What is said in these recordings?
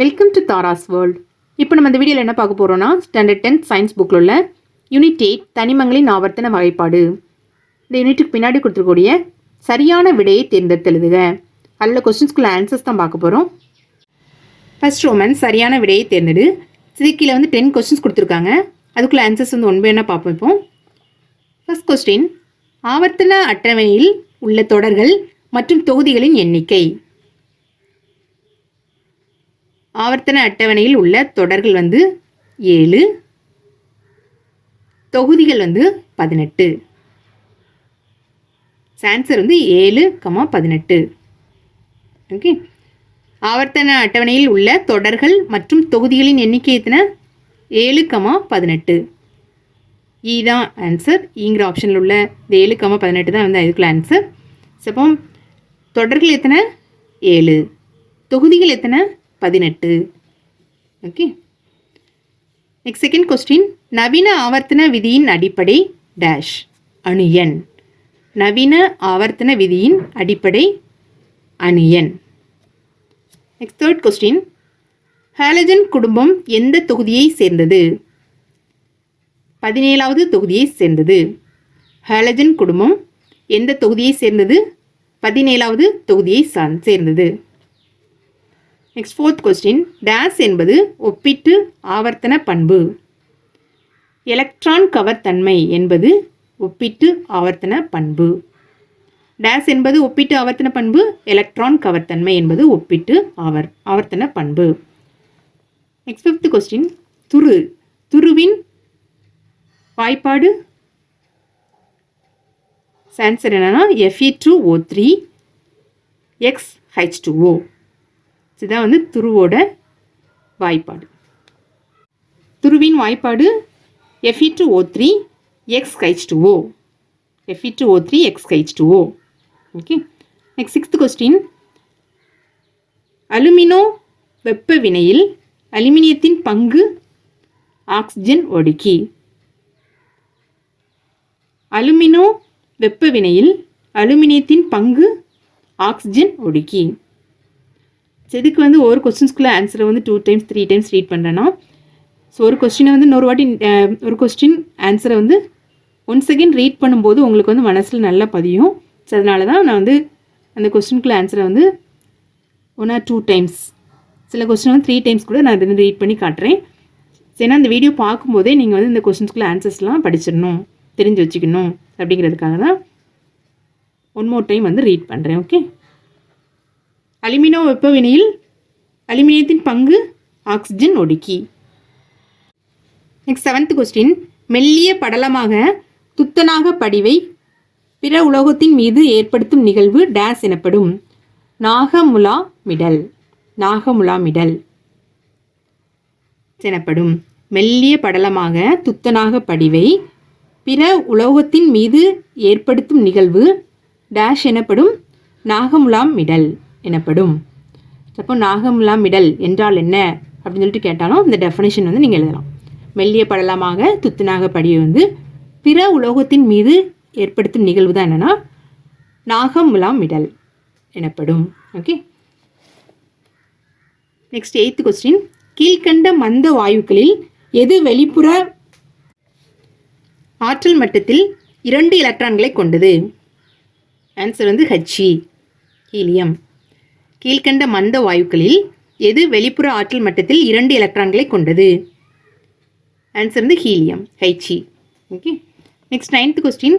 Welcome to Tara's world இப்போ நம்ம இந்த வீடியோவில் என்ன பார்க்க போகிறோம்னா ஸ்டாண்டர்ட் டென்த் சயின்ஸ் புக்கில் உள்ள யூனிட் எயிட் தனிமங்களின் ஆவர்த்தன வகைப்பாடு. இந்த யூனிட்டுக்கு பின்னாடி கொடுத்துருக்கூடிய சரியான விடையை தேர்ந்தெடுத்து எழுதுக. அதில் கொஸ்டின்ஸ்குள்ள ஆன்சர்ஸ் தான் பார்க்க போகிறோம் ஃபர்ஸ்ட் ரோமன் சரியான விடையை தேர்ந்தெடு. சிதிக்கியில் வந்து டென் கொஸ்டின்ஸ் கொடுத்துருக்காங்க. அதுக்குள்ள ஆன்சர்ஸ் வந்து ஒன்பே என்ன பார்ப்போம் இப்போ. ஃபர்ஸ்ட் கொஸ்டின் ஆவர்த்தன அட்டவணையில் உள்ள தொடர்கள் மற்றும் தொகுதிகளின் எண்ணிக்கை. ஆவர்த்தன அட்டவணையில் உள்ள தொடர்கள் வந்து ஏழு தொகுதிகள் வந்து பதினெட்டு. ஆன்சர் வந்து ஏழு கமா பதினெட்டு. ஓகே ஆவர்த்தன அட்டவணையில் உள்ள தொடர்கள் மற்றும் தொகுதிகளின் எண்ணிக்கை எத்தனை? ஏழு கமா பதினெட்டு. இ தான் ஆன்சர் ஈங்கிற ஆப்ஷனில் உள்ள இந்த ஏழு கமா பதினெட்டு தான் வந்து இதுக்குள்ள ஆன்சர் அப்போ தொடர்கள் எத்தனை? ஏழு. தொகுதிகள் எத்தனை? பதினெட்டு. ஓகே நெக்ஸ்ட் செகண்ட் கொஸ்டின் நவீன ஆவர்த்தன விதியின் அடிப்படை டேஷ் அணு எண். நவீன ஆவர்த்தன விதியின் அடிப்படை அணு எண். நெக்ஸ்ட் தேர்ட் கொஸ்டின் ஹாலஜன் குடும்பம் எந்த தொகுதியை சேர்ந்தது? பதினேழாவது தொகுதியை சேர்ந்தது. ஹாலஜன் குடும்பம் எந்த தொகுதியை சேர்ந்தது? பதினேழாவது தொகுதியை சார்ந் சேர்ந்தது. நெக்ஸ்ட் ஃபோர்த் கொஸ்டின் டேஸ் என்பது ஒப்பிட்டு ஆவர்த்தன பண்பு. எலக்ட்ரான் கவர் தன்மை என்பது ஒப்பிட்டு ஆவர்த்தன பண்பு. டேஸ் என்பது ஒப்பிட்டு ஆவர்த்தன பண்பு எலக்ட்ரான் கவர் தன்மை என்பது ஒப்பிட்டு ஆவர் ஆவர்த்தன பண்பு. நெக்ஸ்ட் ஃபிஃப்த் கொஸ்டின் துரு துருவின் வாய்ப்பாடு. ஆன்சர் என்னன்னா Fe two O three X H two O இதுதான் வந்து துருவோட வாய்ப்பாடு. துருவின் வாய்ப்பாடு Fe two O three X H two O Fe two O three X H two O okay next sixth question alumino வெப்ப வினையில் அலுமினியத்தின் பங்கு ஆக்சிஜன் ஒடுக்கி. அலுமினோ வெப்ப வினையில் அலுமினியத்தின் பங்கு ஆக்சிஜன் ஒடுக்கி. செதுக்கு வந்து ஒரு கொஸ்டின்ஸ்குள்ளே ஆன்சரை வந்து two times three times read பண்ணுறேன்னா ஸோ ஒரு கொஸ்டினை வந்து இன்னொரு வாட்டி ஒரு கொஸ்டின் ஆன்சரை வந்து ஒன் செகண்ட் ரீட் பண்ணும்போது உங்களுக்கு வந்து மனசில் நல்லா பதியும். ஸோ அதனால தான் நான் வந்து அந்த கொஸ்டினுக்குள்ள ஆன்சரை வந்து ஒன் ஆர் டூ டைம்ஸ் சில கொஸ்டின் வந்து த்ரீ டைம்ஸ் கூட நான் வந்து ரீட் பண்ணி காட்டுறேன். ஏன்னா அந்த வீடியோ பார்க்கும்போதே நீங்கள் வந்து இந்த கொஸ்டின்ஸ்குள்ளே ஆன்சர்ஸ்லாம் படிச்சிடணும் தெரிஞ்சு வச்சுக்கணும் அப்படிங்கிறதுக்காக தான் ஒன் மோர் டைம் வந்து ரீட் பண்ணுறேன் ஓகே அலுமினோ வெப்பவினையில் அலுமினியத்தின் பங்கு ஆக்சிஜன் ஒடுக்கி. நெக்ஸ்ட் செவன்த் கொஸ்டின் மெல்லிய படலமாக துத்தநாக படிவை பிற உலோகத்தின் மீது ஏற்படுத்தும் நிகழ்வு டேஸ் எனப்படும். நாகமுலா மிடல். நாகமுலா மிடல் எனப்படும். மெல்லிய படலமாக துத்தநாக படிவை பிற உலோகத்தின் மீது ஏற்படுத்தும் நிகழ்வு டேஷ் எனப்படும். நாகமுலாம் மிடல். எனப்படும். அப்போ நாகமுலாம் மிடல் என்றால் என்ன? அப்படின்னு சொல்லிட்டு கேட்டாலும் இந்த டெஃபனேஷன் வந்து நீங்கள் எழுதலாம். மெல்லிய படலமாக துத்துநாக படியை வந்து பிற உலோகத்தின் மீது ஏற்படுத்தும் நிகழ்வு தான் என்னென்னா நாகமுலாம் மிடல் எனப்படும். ஓகே நெக்ஸ்ட் எயித்து கொஸ்டின் கீழ்கண்ட மந்த வாயுக்களில் எது வெளிப்புற ஆற்றல் மட்டத்தில் இரண்டு எலக்ட்ரான்களை கொண்டது? ஆன்சர் வந்து ஹச்சி ஹீலியம் கீழ்கண்ட மந்த வாயுக்களில் எது வெளிப்புற ஆற்றல் மட்டத்தில் இரண்டு எலக்ட்ரான்களை கொண்டது? ஆன்சர் வந்து helium ஹைச்சி okay next ninth question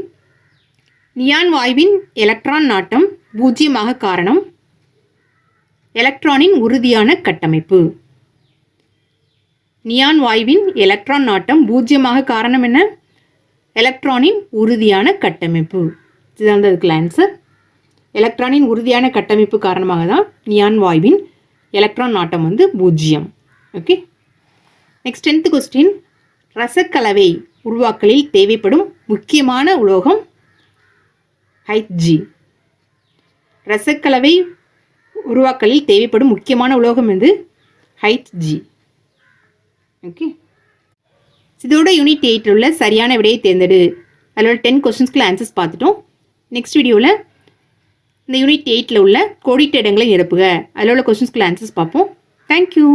neon வாயுவின் எலக்ட்ரான் நாட்டம் பூஜ்ஜியமாக காரணம்? எலக்ட்ரானின் உறுதியான கட்டமைப்பு. நியான் வாயுவின் எலக்ட்ரான் நாட்டம் பூஜ்ஜியமாக காரணம் என்ன? எலக்ட்ரானின் உறுதியான கட்டமைப்பு. இதுதான் அதுக்குள்ள ஆன்சர் எலக்ட்ரானின் உறுதியான கட்டமைப்பு காரணமாக தான் நியான் வாயுவின் எலக்ட்ரான் நாட்டம் வந்து பூஜ்ஜியம். ஓகே நெக்ஸ்ட் டென்த் கொஸ்டின் ரசக்கலவை உருவாக்கலில் தேவைப்படும் முக்கியமான உலோகம் ஹைட்ஜி ரசக்கலவை உருவாக்கலில் தேவைப்படும் முக்கியமான உலோகம் வந்து ஹைட்ஜி ஓகே இதோட யூனிட் எயிட்டில் உள்ள சரியான விடையை தேர்ந்தெடு. அதில் டென் கொஸ்டின்ஸ்க்குள்ள ஆன்சர்ஸ் பார்த்துட்டோம். நெக்ஸ்ட் வீடியோவில் இந்த யூனிட் எயிட்டில் உள்ள கோடிட்ட இடங்களை நிரப்புக அதில் உள்ள கொஸ்டின்ஸ்க்குள்ள ஆன்சர்ஸ் பார்ப்போம். தேங்க்யூ